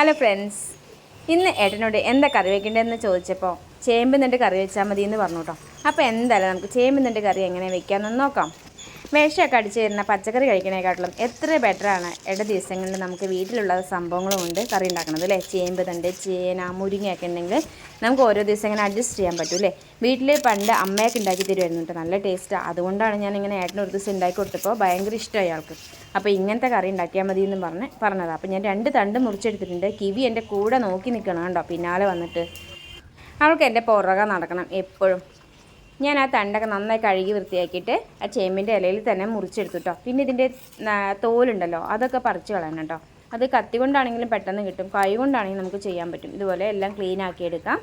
Hello friends ഇന്ന് ഏട്ടനോട് എന്താ കറി വെക്കേണ്ടതെന്ന് ചോദിച്ചപ്പോൾ ചേമ്പ് നിന്റെ കറി വെച്ചാൽ മതി എന്ന് പറഞ്ഞു കേട്ടോ അപ്പോൾ എന്തായാലും നമുക്ക് ചേമ്പ് നിന്റെ കറി എങ്ങനെ വെക്കാമെന്ന് നോക്കാം. വിഷമൊക്കെ അടിച്ച് തരുന്ന പച്ചക്കറി കഴിക്കണേക്കാട്ടിലും എത്ര ബെറ്ററാണ് ഇട ദിവസങ്ങളിൽ നമുക്ക് വീട്ടിലുള്ള സംഭവങ്ങളും ഉണ്ട്. കറി ഉണ്ടാക്കണത് അല്ലേ? ചേമ്പ് തണ്ട് ചേന മുരിങ്ങയൊക്കെ ഉണ്ടെങ്കിൽ നമുക്ക് ഓരോ ദിവസം ഇങ്ങനെ അഡ്ജസ്റ്റ് ചെയ്യാൻ പറ്റും അല്ലേ? വീട്ടിൽ പണ്ട് അമ്മയൊക്കെ ഉണ്ടാക്കി തരുമായിരുന്നു കേട്ടോ. നല്ല ടേസ്റ്റ് അതുകൊണ്ടാണ് ഞാൻ ഇങ്ങനെ ഏട്ടന് ഒരു ദിവസം ഉണ്ടാക്കി കൊടുത്തപ്പോൾ ഭയങ്കര ഇഷ്ടമായി ആൾക്ക് അപ്പോൾ ഇങ്ങനത്തെ കറി ഉണ്ടാക്കിയാൽ മതി എന്ന് പറഞ്ഞ് പറഞ്ഞത്. അപ്പോൾ ഞാൻ രണ്ട് തണ്ട് മുറിച്ചെടുത്തിട്ടുണ്ട്. കിവി എന്റെ കൂടെ നോക്കി നിൽക്കണം കേട്ടോ. പിന്നാലെ വന്നിട്ട്. അവൾക്ക് എന്റെ പുറകെ നടക്കണം എപ്പോഴും. ഞാൻ ആ തണ്ടൊക്കെ നന്നായി കഴുകി വൃത്തിയാക്കിയിട്ട് ആ ചേമ്പിന്റെ ഇലയിൽ തന്നെ മുറിച്ചെടുത്തു കേട്ടോ പിന്നെ ഇതിന്റെ തോലുണ്ടല്ലോ അതൊക്കെ പറിച്ച് കളയണം കേട്ടോ അത് കത്തി കൊണ്ടാണെങ്കിലും പെട്ടെന്ന് കിട്ടും. കൈ കൊണ്ടാണെങ്കിലും നമുക്ക് ചെയ്യാൻ പറ്റും. ഇതുപോലെ എല്ലാം ക്ലീൻ ആക്കി എടുക്കാം.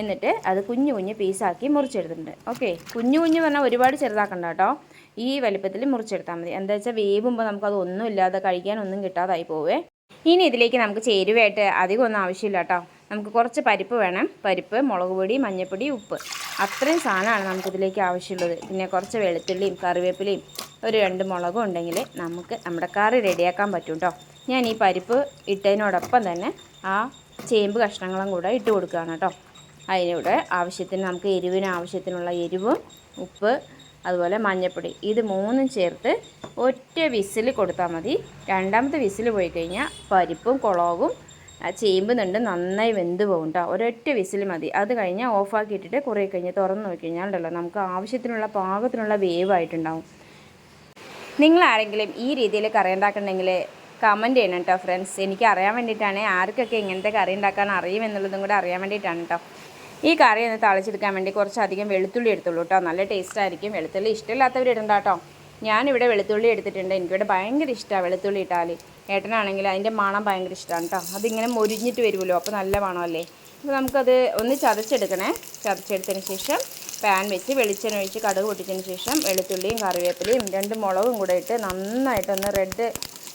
എന്നിട്ട് അത് കുഞ്ഞു കുഞ്ഞ് പീസാക്കി മുറിച്ചെടുത്തിട്ടുണ്ട്. ഓക്കെ കുഞ്ഞു കുഞ്ഞു പറഞ്ഞാൽ ഒരുപാട് ചെറുതാക്കണ്ട കേട്ടോ ഈ വലിപ്പത്തിൽ മുറിച്ചെടുത്താൽ മതി. എന്താ വെച്ചാൽ വേവുമ്പോൾ നമുക്കത് ഒന്നും ഇല്ലാതെ കഴിക്കാനൊന്നും കിട്ടാതായി പോവേ. ഇനി ഇതിലേക്ക് നമുക്ക് ചേരുവയായിട്ട് അധികമൊന്നും ആവശ്യമില്ല കേട്ടോ നമുക്ക് കുറച്ച് പരിപ്പ് വേണം. പരിപ്പ് മുളക് പൊടി മഞ്ഞൾപ്പൊടി ഉപ്പ്. അത്രയും സാധനമാണ് നമുക്കിതിലേക്ക് ആവശ്യമുള്ളത്. പിന്നെ കുറച്ച് വെളുത്തുള്ളിയും കറിവേപ്പിലയും ഒരു രണ്ട് മുളകും ഉണ്ടെങ്കിൽ നമുക്ക് നമ്മുടെ കറി റെഡിയാക്കാൻ പറ്റും കേട്ടോ ഞാൻ ഈ പരിപ്പ് ഇട്ടതിനോടൊപ്പം തന്നെ ആ ചേമ്പ് കഷ്ണങ്ങളും കൂടെ ഇട്ട് കൊടുക്കുകയാണ് കേട്ടോ അതിനൂടെ ആവശ്യത്തിന് നമുക്ക് എരിവിന് ആവശ്യത്തിനുള്ള എരിവും ഉപ്പ് അതുപോലെ മഞ്ഞൾപ്പൊടി ഇത് മൂന്നും ചേർത്ത് ഒറ്റ വിസിൽ കൊടുത്താൽ മതി. രണ്ടാമത്തെ വിസിൽ പോയി കഴിഞ്ഞാൽ പരിപ്പും കുളവും ആ ചേമ്പ് നിണ്ട് നന്നായി വെന്ത് പോകും കേട്ടോ ഒരൊറ്റ വിസിൽ മതി. അത് കഴിഞ്ഞാൽ ഓഫാക്കി ഇട്ടിട്ട് കുറേ കഴിഞ്ഞ് തുറന്ന് നോക്കി കഴിഞ്ഞാൽ നമുക്ക് ആവശ്യത്തിനുള്ള പാകത്തിനുള്ള വേവായിട്ടുണ്ടാവും. നിങ്ങൾ ആരെങ്കിലും ഈ രീതിയിൽ കറി ഉണ്ടാക്കണമെങ്കിൽ കമന്റ് ചെയ്യണം കേട്ടോ ഫ്രണ്ട്സ് എനിക്ക് അറിയാൻ വേണ്ടിയിട്ടാണ് ആർക്കൊക്കെ ഇങ്ങനത്തെ കറി ഉണ്ടാക്കാൻ അറിയും എന്നുള്ളതും കൂടെ അറിയാൻ വേണ്ടിയിട്ടാണ് കേട്ടോ ഈ കറി ഒന്ന് തളിച്ചെടുക്കാൻ വേണ്ടി കുറച്ചധികം വെളുത്തുള്ളി എടുത്തുള്ളൂ കേട്ടോ നല്ല ടേസ്റ്റ് ആയിരിക്കും. വെളുത്തുള്ളി ഇഷ്ടമില്ലാത്തവർ ഇടണ്ട കേട്ടോ ഞാനിവിടെ വെളുത്തുള്ളി എടുത്തിട്ടുണ്ട്. എനിക്കിവിടെ ഭയങ്കര ഇഷ്ടമാണ് വെളുത്തുള്ളി ഇട്ടാൽ ഏട്ടനാണെങ്കിൽ അതിന്റെ മണം ഭയങ്കര ഇഷ്ടമാണ് കേട്ടോ അതിങ്ങനെ മൊരിഞ്ഞിട്ട് വരുമല്ലോ. അപ്പോൾ നല്ല മണമല്ലേ? അപ്പോൾ നമുക്കത് ഒന്ന് ചതച്ചെടുക്കണേ. ചതച്ചെടുത്തതിന് ശേഷം പാൻ വെച്ച് വെളിച്ചെണ്ണ ഒഴിച്ച് കടുക് പൊട്ടിച്ചതിന് ശേഷം വെളുത്തുള്ളിയും കറിവേപ്പിലയും രണ്ട് മുളകും കൂടെ ഇട്ട് നന്നായിട്ടൊന്ന് റെഡ്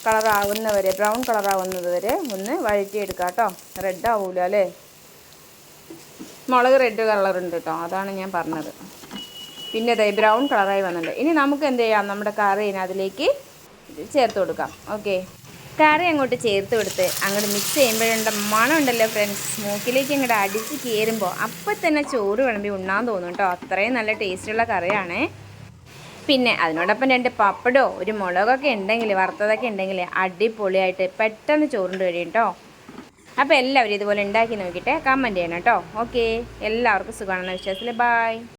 കളറാവുന്ന വരെ ബ്രൗൺ കളറാവുന്നത് വരെ ഒന്ന് വഴറ്റിയെടുക്കാം കേട്ടോ റെഡ് ആവൂല അല്ലേ? മുളക് റെഡ് കളറുണ്ട് കേട്ടോ അതാണ് ഞാൻ പറഞ്ഞത്. പിന്നെ അതായത് ബ്രൗൺ കളറായി വന്നിട്ടുണ്ട്. ഇനി നമുക്ക് എന്ത് ചെയ്യാം? നമ്മുടെ കറി അതിലേക്ക് ചേർത്ത് കൊടുക്കാം. ഓക്കെ. കറി അങ്ങോട്ട് ചേർത്ത് കൊടുത്ത് അങ്ങോട്ട് മിക്സ് ചെയ്യുമ്പോഴുണ്ട മണം ഉണ്ടല്ലോ ഫ്രണ്ട്സ് മൂക്കിലേക്ക് അങ്ങോട്ട് അടിച്ച് കയറുമ്പോൾ അപ്പം തന്നെ ചോറ് വിളമ്പി ഉണ്ണാൻ തോന്നും കേട്ടോ. അത്രയും നല്ല ടേസ്റ്റുള്ള കറിയാണേ. പിന്നെ അതിനോടൊപ്പം രണ്ട് പപ്പടോ ഒരു മുളകൊക്കെ ഉണ്ടെങ്കിൽ വറുത്തതൊക്കെ ഉണ്ടെങ്കിൽ അടിപൊളിയായിട്ട് പെട്ടെന്ന് ചോറിന്റെ കഴിയും കേട്ടോ. അപ്പോൾ എല്ലാവരും ഇതുപോലെ ഉണ്ടാക്കി നോക്കിയിട്ട് കമന്റ് ചെയ്യണം കേട്ടോ. ഓക്കെ. എല്ലാവർക്കും സുഖമാണെന്ന വിശ്വാസത്തിൽ. ബായ്